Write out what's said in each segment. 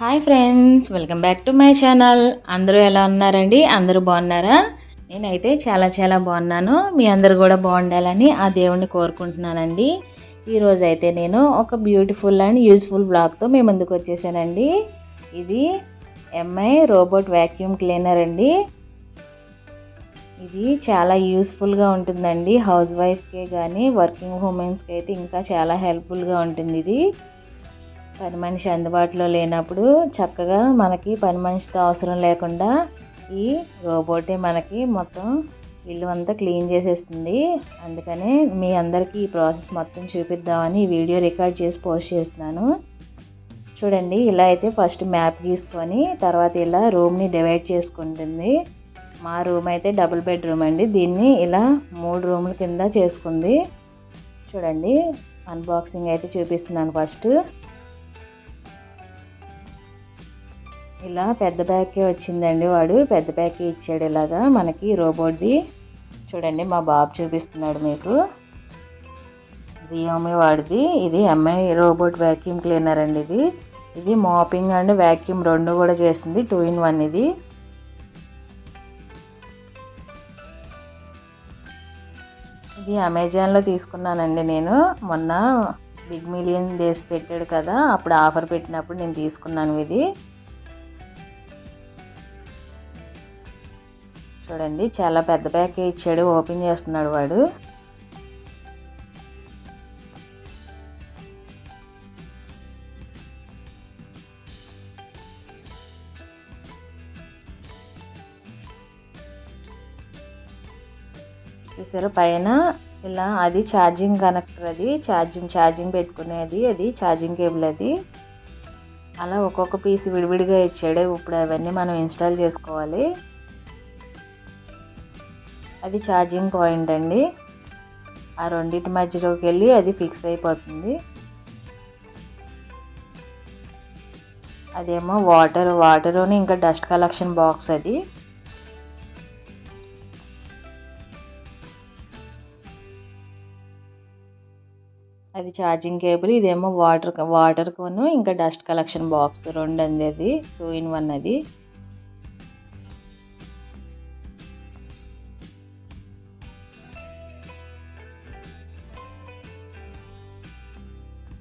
Hi friends welcome back to my channel. అందరూ ఎలా ఉన్నారండి? అందరూ బాగున్నారా? నేనైతే చాలా చాలా బాగున్నాను. మీ అందరూ కూడా బాగుండాలని ఆ దేవుణ్ణి కోరుకుంటున్నానండి. ఈరోజు అయితే నేను ఒక బ్యూటిఫుల్ అండ్ యూస్ఫుల్ బ్లాగ్తో మీ ముందుకు వచ్చేసానండి. ఇది ఎంఐ రోబోట్ వ్యాక్యూమ్ క్లీనర్ అండి. ఇది చాలా యూస్ఫుల్గా ఉంటుందండి. హౌస్ వైఫ్కే కానీ వర్కింగ్ ఉమెన్స్కి అయితే ఇంకా చాలా హెల్ప్ఫుల్గా ఉంటుంది ఇది పని మనిషి అందుబాటులో లేనప్పుడు చక్కగా మనకి పని మనిషితో అవసరం లేకుండా ఈ రోబోటే మనకి మొత్తం ఇల్లు అంతా క్లీన్ చేసేస్తుంది. అందుకనే మీ అందరికీ ఈ ప్రాసెస్ మొత్తం చూపిద్దామని ఈ వీడియో రికార్డ్ చేసి పోస్ట్ చేస్తున్నాను. చూడండి ఇలా అయితే ఫస్ట్ మ్యాప్ గీసుకొని తర్వాత ఇలా రూమ్ని డివైడ్ చేసుకుంటుంది. మా రూమ్ అయితే డబుల్ బెడ్రూమ్ అండి. దీన్ని ఇలా మూడు రూముల కింద చేసుకుంది. చూడండి అన్బాక్సింగ్ అయితే చూపిస్తున్నాను ఫస్ట్. ఇలా పెద్ద బ్యాగ్కే వచ్చిందండి వాడు. పెద్ద బ్యాగ్ ఇచ్చాడు ఇలాగా. మనకి రోబోట్ది. చూడండి మా బాబు చూపిస్తున్నాడు మీకు. జియోమి వాడిది. ఇది ఎంఐ రోబోట్ వ్యాక్యూమ్ క్లీనర్ అండి ఇది. ఇది మాపింగ్ అండ్ వ్యాక్యూమ్ రెండు కూడా చేస్తుంది. టూ ఇన్ వన్ ఇది. ఇది అమెజాన్లో తీసుకున్నానండి నేను. మొన్న బిగ్ మిలియన్ డేస్ పెట్టాడు కదా. అప్పుడు ఆఫర్ పెట్టినప్పుడు నేను తీసుకున్నాను ఇది. చూడండి చాలా పెద్ద ప్యాక్ ఇచ్చాడు ఓపెన్ చేస్తున్నాడు వాడు. చూసారు పైన ఇలా అది ఛార్జింగ్ కనెక్టర్ అది ఛార్జింగ్ ఛార్జింగ్ పెట్టుకునేది అది ఛార్జింగ్ కేబుల్ అది. అలా ఒక్కొక్క పీస్ విడివిడిగా ఇచ్చాడు ఇప్పుడు అవన్నీ మనం ఇన్స్టాల్ చేసుకోవాలి. అది ఛార్జింగ్ పాయింట్ అండి. ఆ రెండింటి మధ్యలోకి వెళ్ళి అది ఫిక్స్ అయిపోతుంది. అదేమో వాటర్ వాటర్ ఇంకా డస్ట్ కలెక్షన్ బాక్స్ అది. అది ఛార్జింగ్ కేబుల్ ఇదేమో వాటర్ వాటర్ కొను ఇంకా డస్ట్ కలెక్షన్ బాక్స్ రెండు అంది అది టూ ఇన్ వన్ అది.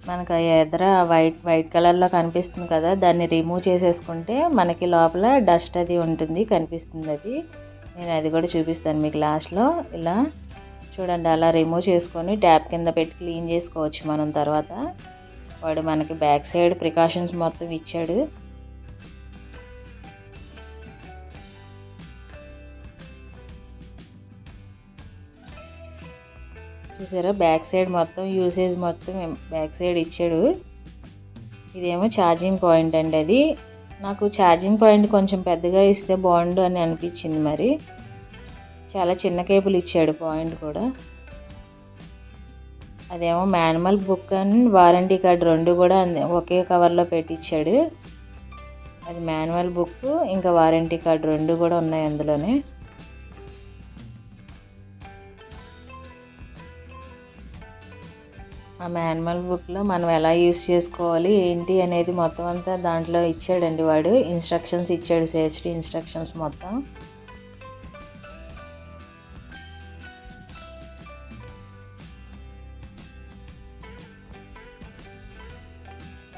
మనకు ఎదర వైట్ వైట్ కలర్లో కనిపిస్తుంది కదా దాన్ని రిమూవ్ చేసేసుకుంటే మనకి లోపల డస్ట్ అది ఉంటుంది కనిపిస్తుంది అది. నేను అది కూడా చూపిస్తాను మీకు లాస్ట్లో ఇలా చూడండి అలా రిమూవ్ చేసుకొని ట్యాప్ కింద పెట్టి క్లీన్ చేసుకోవచ్చు మనం తర్వాత. వాడు మనకి బ్యాక్ సైడ్ ప్రికాషన్స్ మొత్తం ఇచ్చాడు. చూసారా? బ్యాక్ సైడ్ మొత్తం యూసేజ్ మొత్తం బ్యాక్ సైడ్ ఇచ్చాడు. ఇదేమో ఛార్జింగ్ పాయింట్ అండి అది. నాకు ఛార్జింగ్ పాయింట్ కొంచెం పెద్దగా ఇస్తే బాగుండు అని అనిపించింది మరి. చాలా చిన్న కేబుల్ ఇచ్చాడు పాయింట్ కూడా. అదేమో manual book and warranty card రెండు కూడా ఒకే కవర్లో పెట్టించాడు అది మాన్యువల్ బుక్ ఇంకా వారంటీ కార్డ్ రెండు కూడా ఉన్నాయి అందులోనే. ఆ మాన్యువల్ బుక్లో మనం ఎలా యూస్ చేసుకోవాలి ఏంటి అనేది మొత్తం అంతా దాంట్లో ఇచ్చాడండి వాడు. ఇన్స్ట్రక్షన్స్ ఇచ్చాడు సేఫ్టీ ఇన్స్ట్రక్షన్స్ మొత్తం.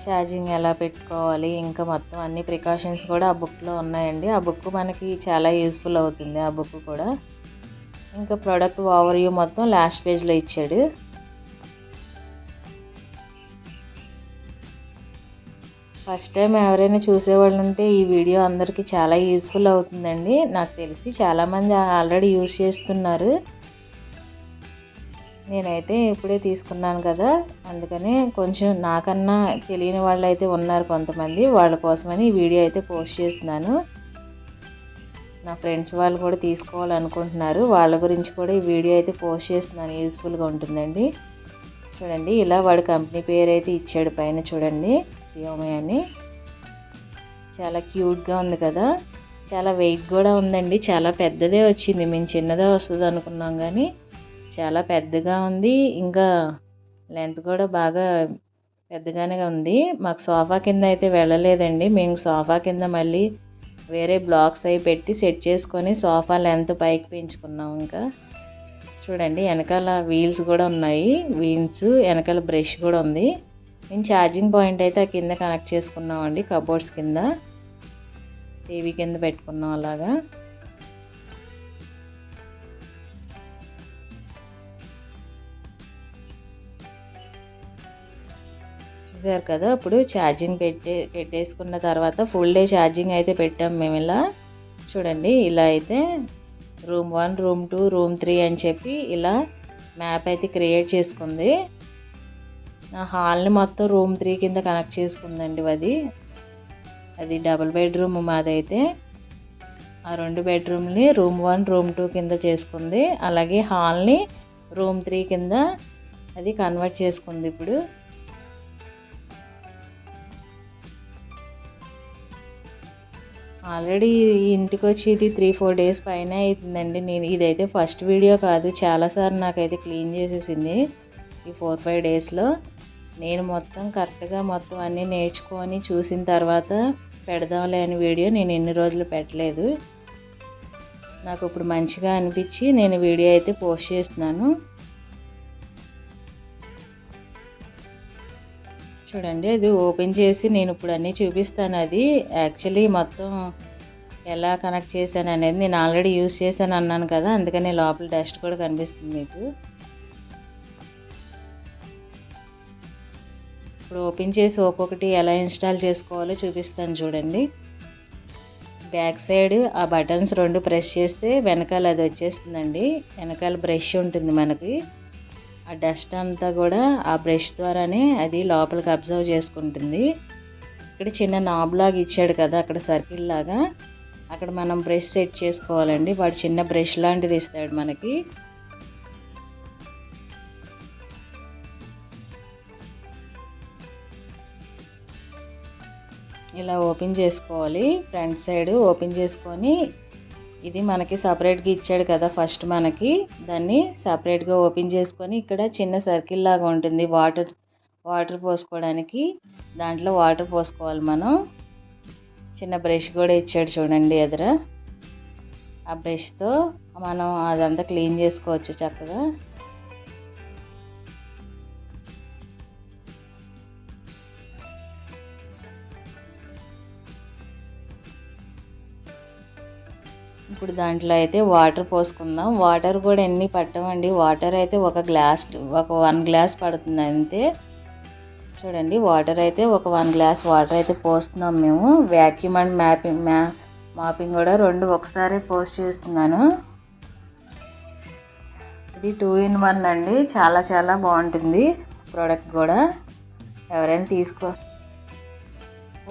ఛార్జింగ్ ఎలా పెట్టుకోవాలి ఇంకా మొత్తం అన్ని ప్రికాషన్స్ కూడా ఆ బుక్లో ఉన్నాయండి. ఆ బుక్ మనకి చాలా యూస్ఫుల్ అవుతుంది ఆ బుక్ కూడా. ఇంకా ప్రోడక్ట్ ఓవర్ వ్యూ మొత్తం లాస్ట్ పేజ్లో ఇచ్చాడు. ఫస్ట్ టైం ఎవరైనా చూసేవాళ్ళు ఉంటే ఈ వీడియో అందరికీ చాలా యూస్ఫుల్ అవుతుందండి. నాకు తెలిసి చాలామంది ఆల్రెడీ యూజ్ చేస్తున్నారు. నేనైతే ఇప్పుడే తీసుకున్నాను కదా. అందుకని కొంచెం నాకన్నా తెలియని వాళ్ళు అయితే ఉన్నారు కొంతమంది. వాళ్ళ కోసమని ఈ వీడియో అయితే పోస్ట్ చేస్తున్నాను. నా ఫ్రెండ్స్ వాళ్ళు కూడా తీసుకోవాలనుకుంటున్నారు. వాళ్ళ గురించి కూడా ఈ వీడియో అయితే పోస్ట్ చేస్తున్నాను. యూస్ఫుల్గా ఉంటుందండి. చూడండి ఇలా వాడు కంపెనీ పేరు అయితే ఇచ్చాడు పైన చూడండి. సియోమి అని. చాలా క్యూట్గా ఉంది కదా. చాలా వెయిట్ కూడా ఉందండి. చాలా పెద్దదే వచ్చింది. మేము చిన్నదే వస్తుంది అనుకున్నాం కానీ చాలా పెద్దగా ఉంది. ఇంకా లెంత్ కూడా బాగా పెద్దగానే ఉంది. మాకు సోఫా కింద అయితే వెళ్ళలేదండి. మేము సోఫా కింద మళ్ళీ వేరే బ్లాక్స్ అవి పెట్టి సెట్ చేసుకొని సోఫా లెంత్ పైకి పెంచుకున్నాం ఇంకా. చూడండి వెనకాల వీల్స్ కూడా ఉన్నాయి. వీల్స్ వెనకాల బ్రష్ కూడా ఉంది. నేను ఛార్జింగ్ పాయింట్ అయితే ఆ కింద కనెక్ట్ చేసుకున్నామండి కబోర్డ్స్ కింద. టీవీ కింద పెట్టుకున్నాం అలాగా. చూసారు కదా ఇప్పుడు ఛార్జింగ్ పెట్టే పెట్టేసుకున్న తర్వాత ఫుల్ డే ఛార్జింగ్ అయితే పెట్టాం మేము ఇలా. చూడండి ఇలా అయితే room one room two room three అని చెప్పి ఇలా మ్యాప్ అయితే క్రియేట్ చేసుకుంది. నా హాల్ని మొత్తం రూమ్ త్రీ కింద కనెక్ట్ చేసుకుందండి అది అది డబుల్ బెడ్రూమ్ మాదైతే. ఆ రెండు బెడ్రూమ్ని రూమ్ వన్ రూమ్ టూ కింద చేసుకుంది. అలాగే హాల్ని రూమ్ త్రీ కింద అది కన్వర్ట్ చేసుకుంది ఇప్పుడు. ఆల్రెడీ ఇంటికి వచ్చి ఇది త్రీ ఫోర్ డేస్ పైన అవుతుందండి నేను ఇదైతే ఫస్ట్ వీడియో కాదు. చాలాసార్లు నాకైతే క్లీన్ చేసేసింది ఈ ఫోర్ ఫైవ్ డేస్లో. నేను మొత్తం కరెక్ట్గా మొత్తం అన్నీ నేర్చుకొని చూసిన తర్వాత పెడదాంలే అని వీడియో నేను ఎన్ని రోజులు పెట్టలేదు. నాకు ఇప్పుడు మంచిగా అనిపించి నేను వీడియో అయితే పోస్ట్ చేస్తున్నాను. చూడండి అది ఓపెన్ చేసి నేను ఇప్పుడు అన్నీ చూపిస్తాను. అది యాక్చువల్లీ మొత్తం ఎలా కనెక్ట్ చేశాను అనేది నేను ఆల్రెడీ యూస్ చేశాను అన్నాను కదా అందుకని లోపల డస్ట్ కూడా కనిపిస్తుంది మీకు. ఇప్పుడు ఓపెన్ చేసి ఒక్కొక్కటి ఎలా ఇన్స్టాల్ చేసుకోవాలో చూపిస్తాను చూడండి. బ్యాక్ సైడ్ ఆ బటన్స్ రెండు ప్రెస్ చేస్తే వెనకాల అది వచ్చేస్తుందండి. వెనకాల బ్రష్ ఉంటుంది మనకి. ఆ డస్ట్ అంతా కూడా ఆ బ్రష్ ద్వారానే అది లోపలికి అబ్జర్వ్ చేసుకుంటుంది. ఇక్కడ చిన్న నాబ్ లాగా ఇచ్చాడు కదా అక్కడ సర్కిల్ లాగా. అక్కడ మనం బ్రష్ సెట్ చేసుకోవాలండి. వాడు చిన్న బ్రష్ లాంటిది ఇస్తాడు మనకి. ఇలా ఓపెన్ చేసుకోవాలి. ఫ్రంట్ సైడ్ ఓపెన్ చేసుకొని ఇది మనకి సపరేట్గా ఇచ్చాడు కదా ఫస్ట్ మనకి. దాన్ని సపరేట్గా ఓపెన్ చేసుకొని ఇక్కడ చిన్న సర్కిల్ లాగా ఉంటుంది వాటర్ వాటర్ పోసుకోవడానికి. దాంట్లో వాటర్ పోసుకోవాలి మనం. చిన్న బ్రష్ కూడా ఇచ్చాడు చూడండి ఎదుర. ఆ బ్రష్తో మనం అదంతా క్లీన్ చేసుకోవచ్చు చక్కగా. ఇప్పుడు దాంట్లో అయితే వాటర్ పోసుకుందాం. వాటర్ కూడా ఎన్ని పట్టమండి వాటర్ అయితే ఒక గ్లాస్ ఒక వన్ గ్లాస్ పడుతుంది అంతే. చూడండి వాటర్ అయితే ఒక వన్ గ్లాస్ వాటర్ అయితే పోస్తున్నాం మేము. వ్యాక్యూమ్ అండ్ మ్యాపింగ్ మ్యా మాపింగ్ కూడా రెండు ఒకసారి పోస్ట్ చేస్తున్నాను. ఇది టూ ఇన్ వన్ అండి. చాలా చాలా బాగుంటుంది. ప్రోడక్ట్ కూడా. ఎవరైనా తీసుకో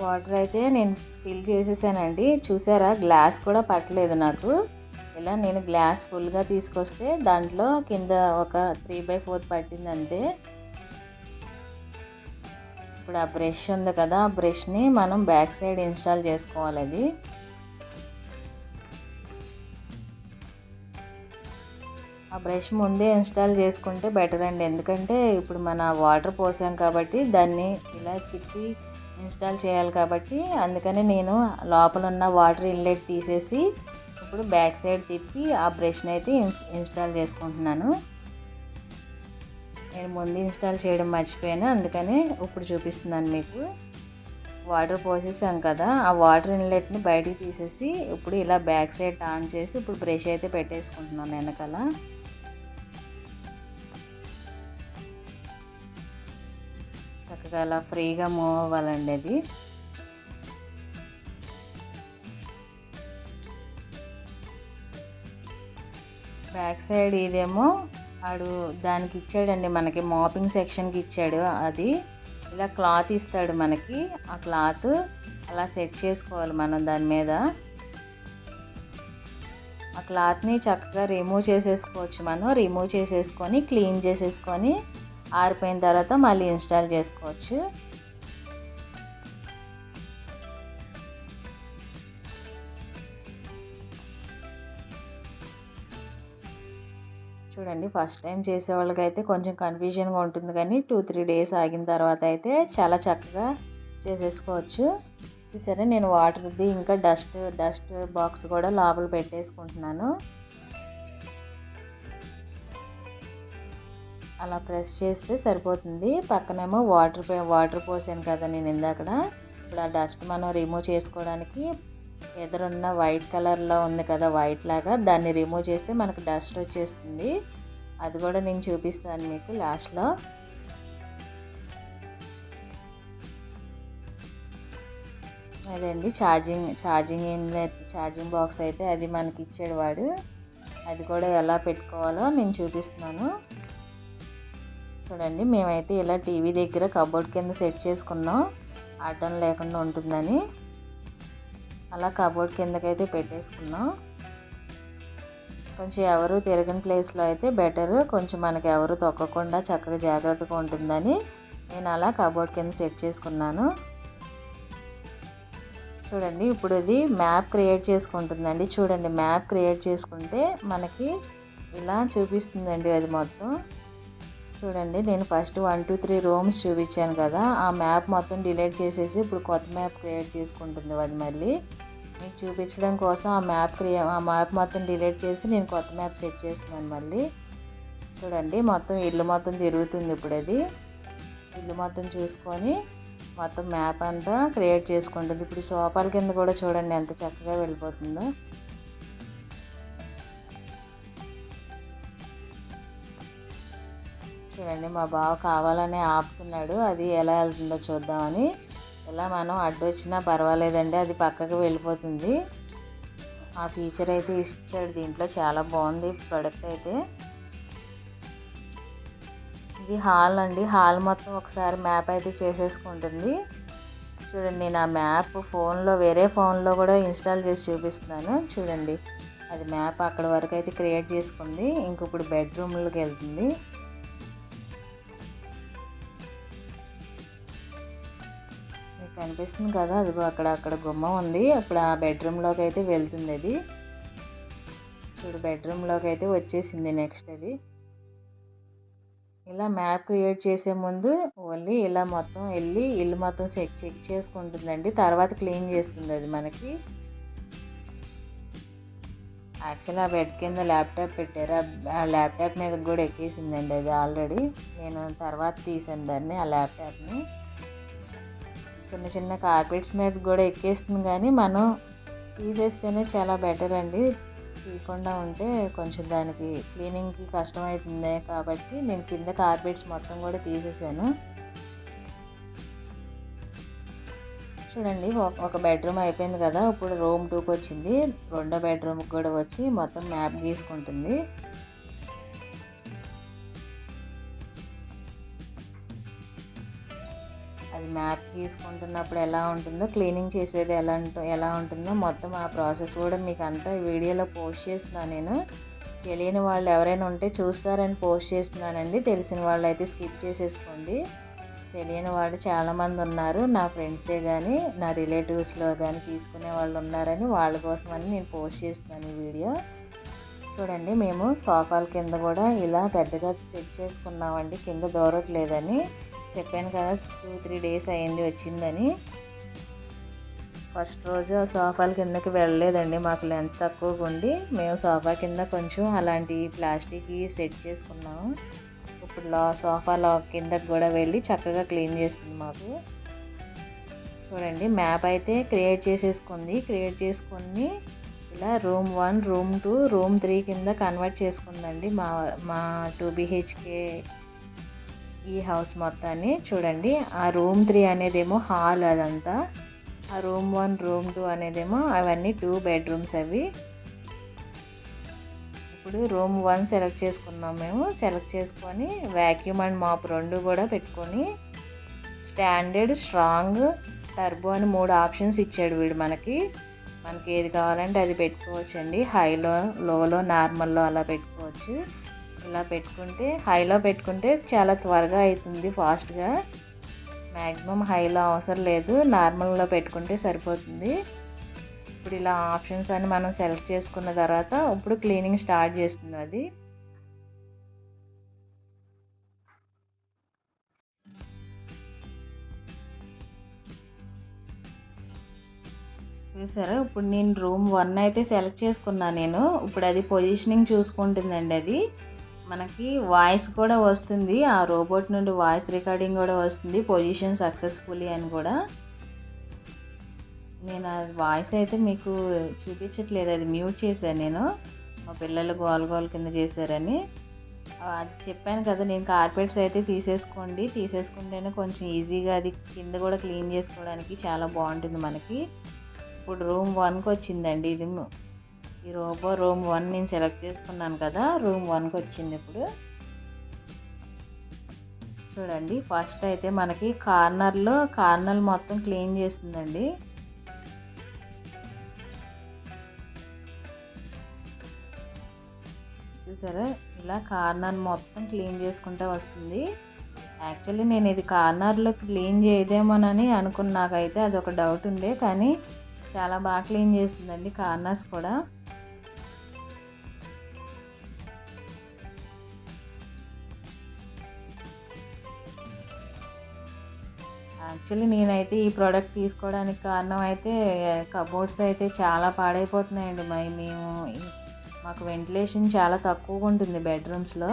వాటర్ అయితే నేను ఫిల్ చేసేసానండి. చూసారా? గ్లాస్ కూడా పట్టలేదు నాకు. ఇలా నేను గ్లాస్ ఫుల్గా తీసుకొస్తే దాంట్లో కింద ఒక త్రీ బై ఫోర్ పట్టింది అంతే ఇప్పుడు ఆ బ్రష్ ఉంది కదా ఆ బ్రష్ని మనం బ్యాక్ సైడ్ ఇన్స్టాల్ చేసుకోవాలి అది. ఆ బ్రష్ ముందే ఇన్స్టాల్ చేసుకుంటే బెటర్ అండి ఎందుకంటే ఇప్పుడు మన వాటర్ పోసాం కాబట్టి దాన్ని ఇలా తిప్పి ఇన్స్టాల్ చేయాలి కాబట్టి అందుకని నేను లోపల ఉన్న వాటర్ ఇన్లెట్ తీసేసి ఇప్పుడు బ్యాక్ సైడ్ తిప్పి ఆ బ్రష్ని అయితే ఇన్స్టాల్ చేసుకుంటున్నాను. నేను ముందు ఇన్స్టాల్ చేయడం మర్చిపోయాను అందుకని ఇప్పుడు చూపిస్తున్నాను మీకు. వాటర్ పోసేసాం కదా ఆ వాటర్ ఇన్లెట్ని బయటికి తీసేసి ఇప్పుడు ఇలా బ్యాక్ సైడ్ ఆన్ చేసి ఇప్పుడు బ్రష్ అయితే పెట్టేసుకుంటున్నాను వెనకాల. చక్కగా అలా ఫ్రీగా మూవ్ అవ్వాలండి అది. బ్యాక్ సైడ్ ఇదేమో వాడు దానికి ఇచ్చాడండి మనకి మాపింగ్ సెక్షన్కి ఇచ్చాడు అది. ఇలా క్లాత్ ఇస్తాడు మనకి ఆ క్లాత్ అలా సెట్ చేసుకోవాలి మనం దాని మీద. ఆ క్లాత్ని చక్కగా రిమూవ్ చేసేసుకోవచ్చు మనం రిమూవ్ చేసేసుకొని క్లీన్ చేసేసుకొని ఆరిపోయిన తర్వాత మళ్ళీ ఇన్స్టాల్ చేసుకోవచ్చు. చూడండి ఫస్ట్ టైం చేసే అయితే కొంచెం కన్ఫ్యూజన్గా ఉంటుంది కానీ టూ త్రీ డేస్ ఆగిన తర్వాత అయితే చాలా చక్కగా చేసేసుకోవచ్చు. చూసారా నేను వాటర్ది ఇంకా డస్ట్ డస్ట్ బాక్స్ కూడా లోపల పెట్టేసుకుంటున్నాను. అలా ప్రెస్ చేస్తే సరిపోతుంది. పక్కనేమో వాటర్ వాటర్ పోసాను కదా నేను ఇందాకడ. ఇప్పుడు ఆ డస్ట్ మనం రిమూవ్ చేసుకోవడానికి ఎదురున్న వైట్ కలర్లో ఉంది కదా వైట్ లాగా. దాన్ని రిమూవ్ చేస్తే మనకు డస్ట్ వచ్చేస్తుంది. అది కూడా నేను చూపిస్తాను మీకు లాస్ట్లో. అదండి charging charging inlet charging box అయితే అది మనకి ఇచ్చాడు వాడు. అది కూడా ఎలా పెట్టుకోవాలో నేను చూపిస్తున్నాను. చూడండి మేమైతే ఇలా టీవీ దగ్గర కబోర్డ్ కింద సెట్ చేసుకున్నాం. అడ్డం లేకుండా ఉంటుందని. అలా కబోర్డ్ కిందకైతే పెట్టేసుకున్నాం. కొంచెం ఎవరు తిరగని ప్లేస్లో అయితే బెటర్. కొంచెం మనకి ఎవరు తొక్కకుండా చక్కగా జాగ్రత్తగా ఉంటుందని నేను అలా కబోర్డ్ కింద సెట్ చేసుకున్నాను. చూడండి ఇప్పుడు ఇది మ్యాప్ క్రియేట్ చేసుకుంటుందండి. చూడండి మ్యాప్ క్రియేట్ చేసుకుంటే మనకి ఇలా చూపిస్తుందండి అది మొత్తం. చూడండి నేను first one two three rooms చూపించాను కదా ఆ మ్యాప్ మొత్తం డిలీట్ చేసేసి ఇప్పుడు కొత్త మ్యాప్ క్రియేట్ చేసుకుంటుంది అది మళ్ళీ. మీకు చూపించడం కోసం ఆ మ్యాప్ క్రియే ఆ మ్యాప్ మొత్తం డిలీట్ చేసి నేను కొత్త మ్యాప్ సెట్ చేస్తున్నాను మళ్ళీ. చూడండి మొత్తం ఇల్లు మొత్తం తిరుగుతుంది ఇప్పుడు అది. ఇల్లు మొత్తం చూసుకొని మొత్తం మ్యాప్ అంతా క్రియేట్ చేసుకుంటుంది. ఇప్పుడు సోఫాల కింద కూడా చూడండి ఎంత చక్కగా వెళ్ళిపోతుందో. చూడండి మా బావ కావాలనే ఆపుతున్నాడు. అది ఎలా వెళ్తుందో చూద్దామని. ఇలా మనం అడ్డు వచ్చినా పర్వాలేదండి అది పక్కకి వెళ్ళిపోతుంది. ఆ ఫీచర్ అయితే ఇచ్చాడు దీంట్లో చాలా బాగుంది ప్రోడక్ట్ అయితే. ఇది హాల్ అండి హాల్ మొత్తం ఒకసారి మ్యాప్ అయితే చేసేసుకుంటుంది. చూడండి నేను ఆ మ్యాప్ ఫోన్లో వేరే ఫోన్లో కూడా ఇన్స్టాల్ చేసి చూపిస్తున్నాను. చూడండి అది మ్యాప్ అక్కడ వరకు అయితే క్రియేట్ చేసుకుంది. ఇంక ఇప్పుడు బెడ్రూమ్లోకి వెళ్తుంది. కనిపిస్తుంది కదా అదిగో అక్కడ అక్కడ గుమ్మం ఉంది. అప్పుడు ఆ బెడ్రూమ్లోకి అయితే వెళ్తుంది అది ఇప్పుడు బెడ్రూమ్లోకి అయితే వచ్చేసింది నెక్స్ట్ అది. ఇలా మ్యాప్ క్రియేట్ చేసే ముందు ఓన్లీ ఇలా మొత్తం వెళ్ళి ఇల్లు మొత్తం చెక్ చెక్ చేసుకుంటుందండి. తర్వాత క్లీన్ చేస్తుంది అది మనకి. యాక్చువల్ ఆ బెడ్ కింద ల్యాప్టాప్ పెట్టారు. ఆ ల్యాప్టాప్ మీద కూడా ఎక్కేసిందండి అది ఆల్రెడీ నేను తర్వాత తీసాను దాన్ని ఆ ల్యాప్టాప్ని చిన్న చిన్న కార్పెట్స్ మీద కూడా ఎక్కేస్తుంది కానీ మనం తీసేస్తేనే చాలా బెటర్ అండి. తీయకుండా ఉంటే కొంచెం దానికి క్లీనింగ్కి కష్టమవుతుంది కాబట్టి నేను కింద కార్పెట్స్ మొత్తం కూడా తీసేసాను. చూడండి ఒక బెడ్రూమ్ అయిపోయింది కదా ఇప్పుడు రూమ్ టూకి వచ్చింది. రెండో బెడ్రూమ్కి కూడా వచ్చి మొత్తం మ్యాప్ గీసుకుంటుంది. అది మ్యాప్ తీసుకుంటున్నప్పుడు ఎలా ఉంటుందో క్లీనింగ్ చేసేది ఎలా ఎలా ఉంటుందో మొత్తం ఆ ప్రాసెస్ కూడా మీకు అంతా వీడియోలో పోస్ట్ చేస్తున్నాను నేను. తెలియని వాళ్ళు ఎవరైనా ఉంటే చూస్తారని పోస్ట్ చేస్తున్నానండి. తెలిసిన వాళ్ళు అయితే స్కిప్ చేసేసుకోండి. తెలియని వాళ్ళు చాలామంది ఉన్నారు నా ఫ్రెండ్సే కానీ నా రిలేటివ్స్లో కానీ తీసుకునే వాళ్ళు ఉన్నారని వాళ్ళ కోసమని నేను పోస్ట్ చేస్తున్నాను ఈ వీడియో. చూడండి మేము సోఫాల కింద కూడా ఇలా పెద్దగా సెట్ చేసుకున్నామండి కింద దూరట్లేదని. చెప్పాను కదా టూ త్రీ డేస్ అయింది వచ్చిందని. ఫస్ట్ రోజు సోఫాల కిందకి వెళ్ళలేదండి మాకు లెంత్ తక్కువగా ఉండి మేము సోఫా కింద కొంచెం అలాంటి ప్లాస్టిక్ సెట్ చేసుకున్నాము. ఇప్పుడు లా సోఫా లా కిందకి కూడా వెళ్ళి చక్కగా క్లీన్ చేస్తుంది మాకు. చూడండి మ్యాప్ అయితే క్రియేట్ చేసేసుకుంది. క్రియేట్ చేసుకుని ఇలా room one room two room three కింద కన్వర్ట్ చేసుకుందండి మా మా టూ బిహెచ్కే ఈ హౌస్ మొత్తాన్ని చూడండి. ఆ రూమ్ త్రీ అనేదేమో హాల్ అదంతా. ఆ రూమ్ వన్ రూమ్ టూ అనేదేమో అవన్నీ టూ బెడ్రూమ్స్ అవి. ఇప్పుడు రూమ్ వన్ సెలెక్ట్ చేసుకున్నాం మేము. సెలెక్ట్ చేసుకొని వ్యాక్యూమ్ అండ్ మాప్ రెండు కూడా పెట్టుకొని స్టాండర్డ్ స్ట్రాంగ్ టర్బో అని మూడు ఆప్షన్స్ ఇచ్చాడు వీడు మనకి. మనకి ఏది కావాలంటే అది పెట్టుకోవచ్చండి. హైలో లోలో నార్మల్లో అలా పెట్టుకోవచ్చు. ఇలా పెట్టుకుంటే హైలో పెట్టుకుంటే చాలా త్వరగా అవుతుంది ఫాస్ట్గా. మ్యాక్సిమం హైలో అవసరం లేదు. నార్మల్లో పెట్టుకుంటే సరిపోతుంది. ఇప్పుడు ఇలా ఆప్షన్స్ అని మనం సెలెక్ట్ చేసుకున్న తర్వాత ఇప్పుడు క్లీనింగ్ స్టార్ట్ చేస్తుంది అది. చూసారా? ఇప్పుడు నేను రూమ్ వన్ అయితే సెలెక్ట్ చేసుకున్నాను నేను. ఇప్పుడు అది పొజిషనింగ్ చూసుకుంటుందండి అది. మనకి వాయిస్ కూడా వస్తుంది. ఆ రోబోట్ నుండి వాయిస్ రికార్డింగ్ కూడా వస్తుంది. పొజిషన్ సక్సెస్ఫుల్లీ అని కూడా. నేను ఆ వాయిస్ అయితే మీకు చూపించట్లేదు. అది మ్యూట్ చేశాను నేను. మా పిల్లలు గోల గోల కింద చేశారని. అది చెప్పాను కదా నేను కార్పెట్స్ అయితే తీసేసుకోండి. తీసేసుకుంటేనే కొంచెం ఈజీగా అది కింద కూడా క్లీన్ చేసుకోవడానికి చాలా బాగుంటుంది మనకి. ఇప్పుడు రూమ్ వన్కి వచ్చిందండి. ఇది ఈ రోబో రూమ్ వన్ నేను సెలెక్ట్ చేసుకున్నాను కదా రూమ్ వన్కి వచ్చింది ఇప్పుడు. చూడండి ఫస్ట్ అయితే మనకి కార్నర్లో కార్నర్ మొత్తం క్లీన్ చేస్తుందండి. చూసారా? ఇలా కార్నర్ మొత్తం క్లీన్ చేసుకుంటూ వస్తుంది. యాక్చువల్లీ నేను ఇది కార్నర్లో క్లీన్ చేయదేమోనని అనుకున్న నాకైతే అది ఒక డౌట్ ఉండే కానీ చాలా బాగా క్లీన్ చేస్తుందండి కార్నర్స్ కూడా. యాక్చువల్లీ నేనైతే ఈ ప్రోడక్ట్ తీసుకోవడానికి కారణం అయితే కబోర్డ్స్ అయితే చాలా పాడైపోతున్నాయండి. మరి మేము మాకు వెంటిలేషన్ చాలా తక్కువగా ఉంటుంది బెడ్రూమ్స్లో.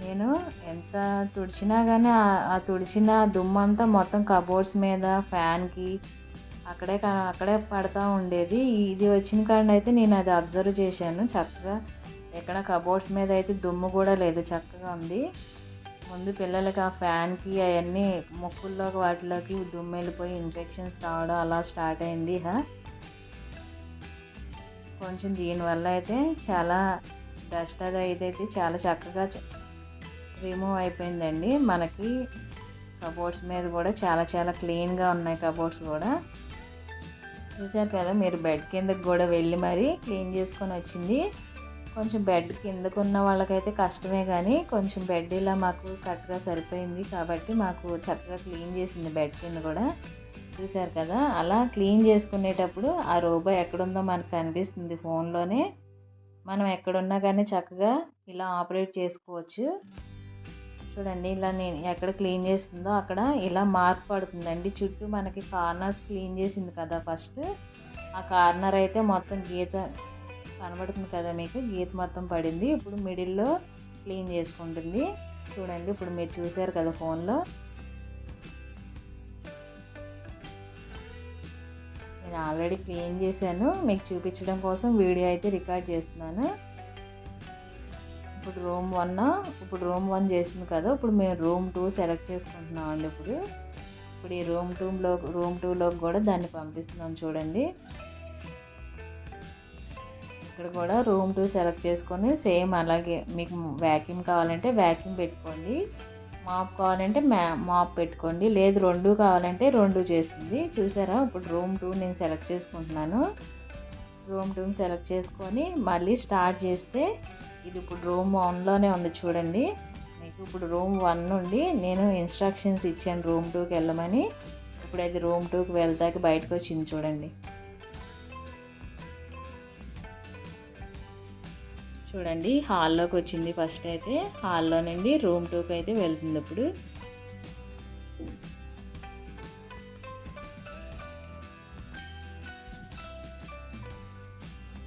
నేను ఎంత తుడిచినా కానీ ఆ తుడిచిన దుమ్మంతా మొత్తం కబోర్డ్స్ మీద ఫ్యాన్కి అక్కడే అక్కడే పడతా ఉండేది. ఇది వచ్చిన కారణం అయితే నేను అది అబ్జర్వ్ చేశాను. చక్కగా ఎక్కడ కబోర్డ్స్ మీద అయితే దుమ్ము కూడా లేదు చక్కగా ఉంది. ముందు పిల్లలకి ఆ ఫ్యాన్కి అవన్నీ ముక్కుల్లోకి వాటిలోకి దుమ్మెళ్ళిపోయి ఇన్ఫెక్షన్స్ రావడం అలా స్టార్ట్ అయింది. కొంచెం దీనివల్ల అయితే చాలా డస్ట్ అది అయితే చాలా చక్కగా రిమూవ్ అయిపోయిందండి. మనకి కబోర్డ్స్ మీద కూడా చాలా చాలా క్లీన్గా ఉన్నాయి కబోర్డ్స్ కూడా. చూసారు కదా మీరు బెడ్ కిందకి కూడా వెళ్ళి మరీ క్లీన్ చేసుకొని వచ్చింది. కొంచెం బెడ్ కిందకు ఉన్న వాళ్ళకైతే కష్టమే కానీ కొంచెం బెడ్ ఇలా మాకు కరెక్ట్గా సరిపోయింది కాబట్టి మాకు చక్కగా క్లీన్ చేసింది బెడ్ కింద కూడా. చూశారు కదా? అలా క్లీన్ చేసుకునేటప్పుడు ఆ రోబో ఎక్కడుందో మనకు కనిపిస్తుంది ఫోన్లోనే. మనం ఎక్కడున్నా కానీ చక్కగా ఇలా ఆపరేట్ చేసుకోవచ్చు. చూడండి ఇలా నేను ఎక్కడ క్లీన్ చేస్తుందో అక్కడ ఇలా మార్క్ పడుతుందండి. చుట్టూ మనకి కార్నర్స్ క్లీన్ చేసింది కదా ఫస్ట్. ఆ కార్నర్ అయితే మొత్తం గీత కనబడుతుంది కదా మీకు? గీత మొత్తం పడింది. ఇప్పుడు మిడిల్లో క్లీన్ చేసుకుంటుంది. చూడండి ఇప్పుడు మీరు చూసారు కదా ఫోన్లో. నేను ఆల్రెడీ క్లీన్ చేశాను. మీకు చూపించడం కోసం వీడియో అయితే రికార్డ్ చేస్తున్నాను. ఇప్పుడు రూమ్ వన్ ఇప్పుడు రూమ్ వన్ చేసింది కదా. ఇప్పుడు మేము రూమ్ టూ సెలెక్ట్ చేసుకుంటున్నాం అండి ఇప్పుడు. ఇప్పుడు ఈ రూమ్ టూలో రూమ్ టూలోకి కూడా దాన్ని పంపిస్తున్నాం చూడండి. ఇక్కడ కూడా రూమ్ టూ సెలెక్ట్ చేసుకొని సేమ్ అలాగే మీకు వ్యాక్యూమ్ కావాలంటే వ్యాక్యూమ్ పెట్టుకోండి. మాప్ కావాలంటే మ్యా మాప్ పెట్టుకోండి. లేదు రెండు కావాలంటే రెండు చేస్తుంది. చూసారా? ఇప్పుడు రూమ్ టూ నేను సెలెక్ట్ చేసుకుంటున్నాను. రూమ్ టూని సెలెక్ట్ చేసుకొని మళ్ళీ స్టార్ట్ చేస్తే ఇది ఇప్పుడు రూమ్ వన్లోనే ఉంది చూడండి. మీకు ఇప్పుడు రూమ్ వన్ నుండి నేను ఇన్స్ట్రక్షన్స్ ఇచ్చాను రూమ్ టూకి వెళ్ళమని. ఇప్పుడు అది రూమ్ టూకి వెళ్తాకి బయటకు వచ్చింది చూడండి. చూడండి హాల్లోకి వచ్చింది ఫస్ట్ అయితే. హాల్లో నుండి రూమ్ టూకి అయితే వెళ్తుంది ఇప్పుడు.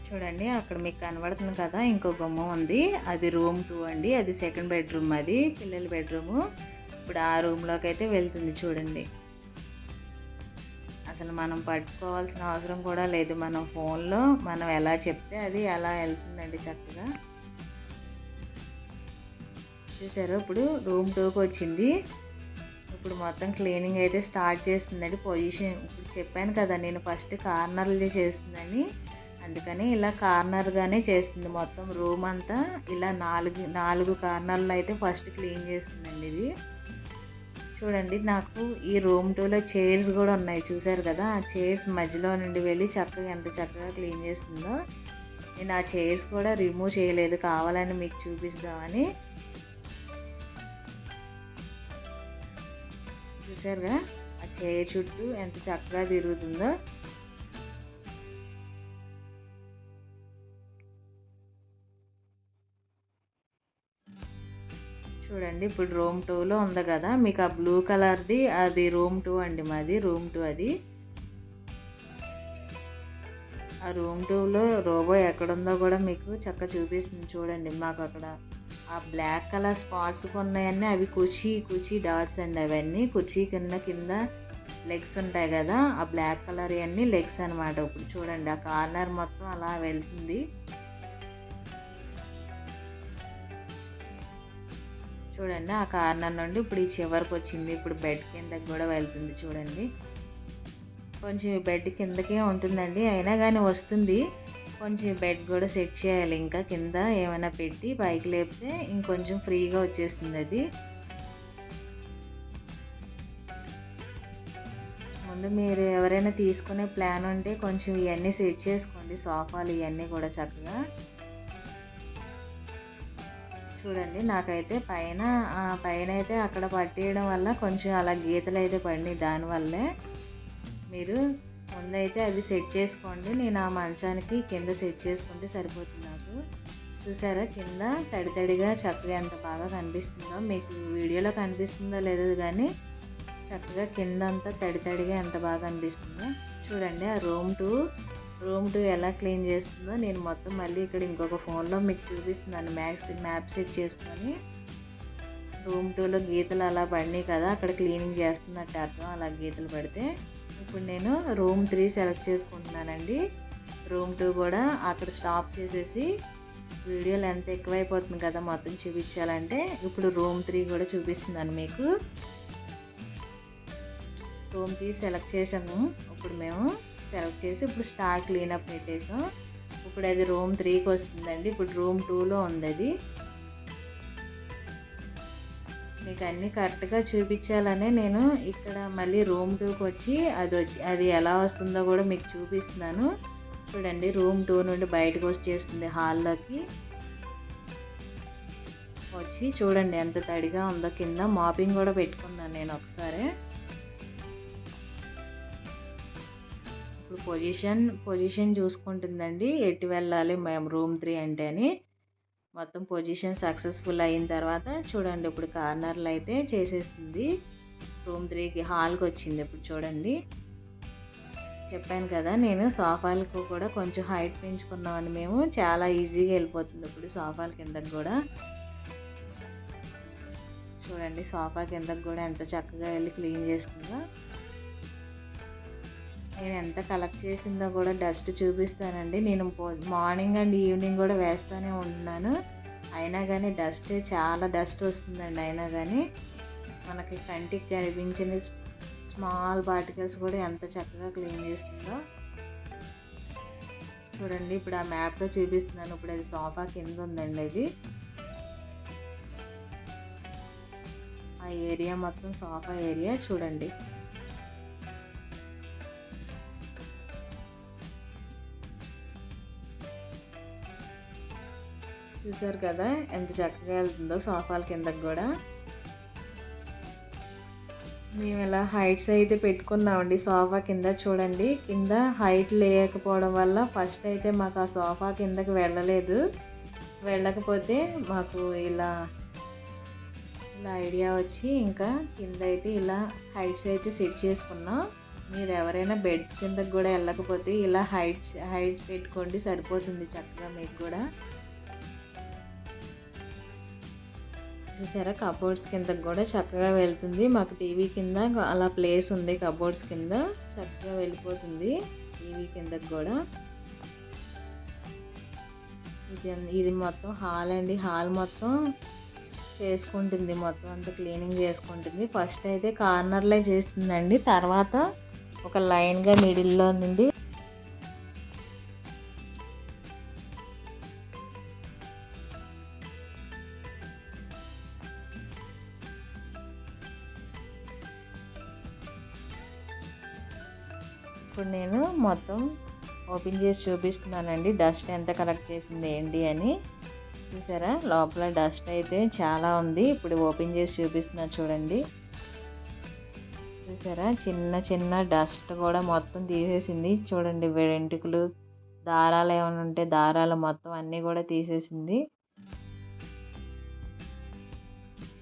చూడండి అక్కడ మీకు కనబడుతుంది కదా ఇంకో బొమ్మ ఉంది. అది రూమ్ టూ అండి అది సెకండ్ బెడ్రూమ్ అది పిల్లల బెడ్రూము. ఇప్పుడు ఆ రూమ్లోకి అయితే వెళ్తుంది చూడండి. అసలు మనం పట్టుకోవాల్సిన అవసరం కూడా లేదు. మనం ఫోన్లో మనం ఎలా చెప్తే అది ఎలా వెళ్తుందండి చక్కగా. చూసారు? ఇప్పుడు రూమ్ టూకి వచ్చింది. ఇప్పుడు మొత్తం క్లీనింగ్ అయితే స్టార్ట్ చేస్తుందండి. పొజిషన్ ఇప్పుడు చెప్పాను కదా నేను ఫస్ట్ కార్నర్లు చేస్తుందని. అందుకని ఇలా కార్నర్గానే చేస్తుంది. మొత్తం రూమ్ అంతా ఇలా నాలుగు నాలుగు కార్నర్లు అయితే ఫస్ట్ క్లీన్ చేస్తుందండి ఇది. చూడండి నాకు ఈ రూమ్ టూలో చైర్స్ కూడా ఉన్నాయి. చూసారు కదా ఆ చైర్స్ మధ్యలో నుండి వెళ్ళి చక్కగా ఎంత చక్కగా క్లీన్ చేస్తుందో. నేను ఆ చైర్స్ కూడా రిమూవ్ చేయలేదు. కావాలని మీకు చూపిస్తామని. చూసారుగా ఆ చైర్ చుట్టూ ఎంత చక్కగా తిరుగుతుందో. చూడండి ఇప్పుడు రూమ్ టూలో ఉంది కదా మీకు ఆ బ్లూ కలర్ది అది రూమ్ టూ అండి మాది రూమ్ టూ అది. ఆ రూమ్ టూలో రోబో ఎక్కడుందో కూడా మీకు చక్క చూపిస్తుంది చూడండి మాకు అక్కడ ఆ బ్లాక్ కలర్ స్పాట్స్ ఉన్నాయన్నీ అవి కుచి కుచి డాట్స్ అండి అవన్నీ. కుచి కింద కింద లెగ్స్ ఉంటాయి కదా ఆ బ్లాక్ కలర్ అన్నీ లెగ్స్ అనమాట ఇప్పుడు చూడండి ఆ కార్నర్ మొత్తం అలా వెళ్తుంది. చూడండి ఆ కార్నర్ నుండి ఇప్పుడు ఈ చివరికి వచ్చింది. ఇప్పుడు బెడ్ కిందకి కూడా వెళ్తుంది చూడండి. కొంచెం బెడ్ కిందకే ఉంటుందండి. అయినా కానీ వస్తుంది. కొంచెం బెడ్ కూడా సెట్ చేయాలి. ఇంకా కింద ఏమైనా పెట్టి పైకి లేపితే ఇంకొంచెం ఫ్రీగా వచ్చేస్తుంది అది. ముందు మీరు ఎవరైనా తీసుకునే ప్లాన్ ఉంటే కొంచెం ఇవన్నీ సెట్ చేసుకోండి. సోఫాలు ఇవన్నీ కూడా చక్కగా. చూడండి నాకైతే పైన పైన అయితే అక్కడ పట్టేయడం వల్ల కొంచెం అలా గీతలు అయితే పడినాయి దానివల్లే మీరు ముందైతే అది సెట్ చేసుకోండి నేను ఆ మంచానికి కింద సెట్ చేసుకుంటే సరిపోతుంది నాకు. చూసారా కింద తడి తడిగా చక్కగా ఎంత బాగా కనిపిస్తుందో మీకు వీడియోలో కనిపిస్తుందో లేదో కానీ చక్కగా కింద అంతా తడి తడిగా ఎంత బాగా కనిపిస్తుందో. చూడండి ఆ రూమ్ టూ రూమ్ టూ ఎలా క్లీన్ చేస్తుందో నేను మొత్తం మళ్ళీ ఇక్కడ ఇంకొక ఫోన్లో మీకు చూపిస్తున్నాను. మ్యాప్స్ మ్యాప్ సెట్ చేసుకొని రూమ్ టూలో గీతలు అలా పడినాయి కదా అక్కడ క్లీనింగ్ చేస్తున్నట్టు అర్థం. అలా గీతలు పడితే ఇప్పుడు నేను రూమ్ త్రీ సెలెక్ట్ చేసుకుంటున్నానండి. రూమ్ టూ కూడా అక్కడ స్టాప్ చేసేసి వీడియో లెంత్ ఎక్కువైపోతుంది కదా మొత్తం చూపించాలంటే ఇప్పుడు రూమ్ త్రీ కూడా చూపిస్తున్నాను మీకు. రూమ్ త్రీ సెలెక్ట్ చేసాము. ఇప్పుడు మేము సెలెక్ట్ చేసి ఇప్పుడు స్టార్ క్లీనప్ పెట్టేసాం. ఇప్పుడు అది రూమ్ త్రీకి వస్తుందండి. ఇప్పుడు రూమ్ టూలో ఉంది అది మీకు అన్నీ కరెక్ట్గా చూపించాలనే నేను ఇక్కడ మళ్ళీ రూమ్ టూకి వచ్చి అది వచ్చి అది ఎలా వస్తుందో కూడా మీకు చూపిస్తున్నాను. చూడండి రూమ్ టూ నుండి బయటకు వచ్చేస్తుంది హాల్లోకి. వచ్చి చూడండి ఎంత తడిగా ఉందో కింద మాపింగ్ కూడా పెట్టుకున్నాను నేను ఒకసారి. ఇప్పుడు పొజిషన్ పొజిషన్ చూసుకుంటుందండి. ఎటు వెళ్ళాలి? మేము రూమ్ త్రీ అంటే అని మొత్తం పొజిషన్ సక్సెస్ఫుల్ అయిన తర్వాత చూడండి ఇప్పుడు కార్నర్లు అయితే చేసేస్తుంది రూమ్ త్రీకి హాల్కి వచ్చింది ఇప్పుడు చూడండి. చెప్పాను కదా నేను సోఫాలకు కూడా కొంచెం హైట్ పెంచుకున్నామని మేము. చాలా ఈజీగా వెళ్ళిపోతుంది ఇప్పుడు సోఫాల కిందకి కూడా. చూడండి సోఫా కిందకు కూడా ఎంత చక్కగా వెళ్ళి క్లీన్ చేస్తుందో. నేను ఎంత కలెక్ట్ చేసిందో కూడా డస్ట్ చూపిస్తానండి. నేను మార్నింగ్ అండ్ ఈవినింగ్ కూడా వేస్తూనే ఉంటున్నాను. అయినా కానీ డస్ట్ చాలా డస్ట్ వస్తుందండి. అయినా కానీ మనకి కంటికి కనిపించిన స్మాల్ పార్టికల్స్ కూడా ఎంత చక్కగా క్లీన్ చేస్తుందో. చూడండి ఇప్పుడు ఆ మ్యాప్లో చూపిస్తున్నాను. ఇప్పుడు అది సోఫా కింద ఉందండి అది. ఆ ఏరియా మొత్తం సోఫా ఏరియా చూడండి. చూసారు కదా? ఎంత చక్కగా వెళ్తుందో సోఫాల కిందకి కూడా. మేము ఇలా హైట్స్ అయితే పెట్టుకున్నామండి సోఫా కింద చూడండి. కింద హైట్ లేకపోవడం వల్ల ఫస్ట్ అయితే మాకు ఆ సోఫా కిందకి వెళ్ళలేదు. వెళ్ళకపోతే మాకు ఇలా ఇలా ఐడియా వచ్చి ఇంకా కింద అయితే ఇలా హైట్స్ అయితే సెట్ చేసుకున్నాం. మీరు ఎవరైనా బెడ్స్ కిందకి కూడా వెళ్ళకపోతే ఇలా హైట్స్ హైట్స్ పెట్టుకోండి సరిపోతుంది చక్కగా మీకు కూడా. చూసారా? కబోర్డ్స్ కిందకి కూడా చక్కగా వెళ్తుంది. మాకు టీవీ కింద అలా ప్లేస్ ఉంది కబోర్డ్స్ కింద. చక్కగా వెళ్ళిపోతుంది టీవీ కిందకి కూడా. ఇది ఇది మొత్తం హాల్ అండి. హాల్ మొత్తం చేసుకుంటుంది. మొత్తం అంతా క్లీనింగ్ చేసుకుంటుంది. ఫస్ట్ అయితే కార్నర్లో చేస్తుందండి. తర్వాత ఒక లైన్గా మిడిల్లో నుండి ఓపెన్ చేసి చూపిస్తున్నానండి. డస్ట్ ఎంత కలెక్ట్ చేసింది ఏంటి అని. చూసారా? లోపల డస్ట్ అయితే చాలా ఉంది. ఇప్పుడు ఓపెన్ చేసి చూపిస్తున్నా చూడండి. చూసారా? చిన్న చిన్న డస్ట్ కూడా మొత్తం తీసేసింది. చూడండి వెంట్రుకలు దారాలు ఏమైనా ఉంటే దారాలు మొత్తం అన్నీ కూడా తీసేసింది.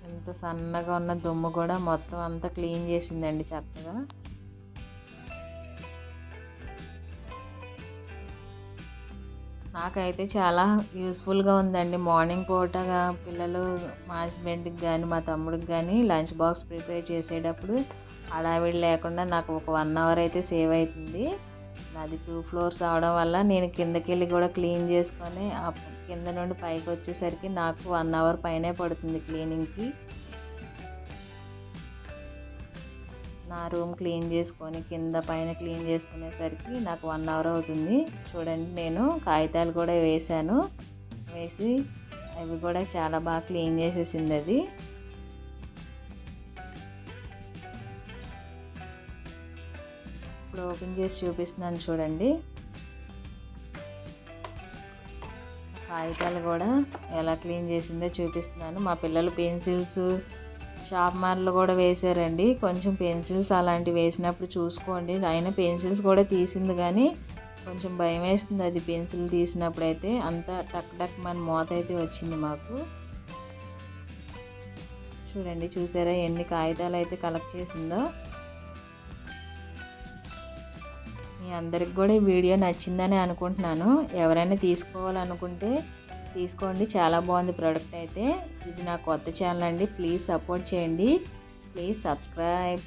ఎంత సన్నగా ఉన్న దుమ్ము కూడా మొత్తం అంతా క్లీన్ చేసిందండి చక్కగా. నాకైతే చాలా యూస్ఫుల్గా ఉందండి. మార్నింగ్ పూటగా పిల్లలు మా హస్బెండ్కి కానీ మా తమ్ముడికి కానీ లంచ్ బాక్స్ ప్రిపేర్ చేసేటప్పుడు హడావిడి లేకుండా నాకు ఒక వన్ అవర్ అయితే సేవ్ అవుతుంది నాది టూ ఫ్లోర్స్ అవడం వల్ల నేను కిందకి వెళ్ళి కూడా క్లీన్ చేసుకొని కింద నుండి పైకి వచ్చేసరికి నాకు వన్ అవర్ పైనే పడుతుంది క్లీనింగ్కి. నా రూమ్ క్లీన్ చేసుకొని కింద పైన క్లీన్ చేసుకునేసరికి నాకు వన్ అవర్ అవుతుంది. చూడండి నేను కాగితాలు కూడా వేశాను. వేసి అవి కూడా చాలా బాగా క్లీన్ చేసేసింది అది. ఇప్పుడు ఓపెన్ చేసి చూపిస్తున్నాను చూడండి. కాగితాలు కూడా ఎలా క్లీన్ చేసిందో చూపిస్తున్నాను. మా పిల్లలు పెన్సిల్స్ షాప్ మార్లు కూడా వేసారండి కొంచెం పెన్సిల్స్ అలాంటివి వేసినప్పుడు చూసుకోండి. అయినా పెన్సిల్స్ కూడా తీసింది కానీ కొంచెం భయం వేస్తుంది అది పెన్సిల్ తీసినప్పుడు అయితే అంతా టక్ టక్ మన మూత అయితే వచ్చింది మాకు. చూడండి చూసారా ఎన్ని కాగితాలు అయితే కలెక్ట్ చేసిందో. మీ అందరికి కూడా ఈ వీడియో నచ్చిందని అనుకుంటున్నాను. ఎవరైనా తీసుకోవాలనుకుంటే తీసుకోండి. చాలా బాగుంది ప్రోడక్ట్ అయితే. ఇది నా కొత్త ఛానల్ అండి. ప్లీజ్ సపోర్ట్ చేయండి. Please subscribe.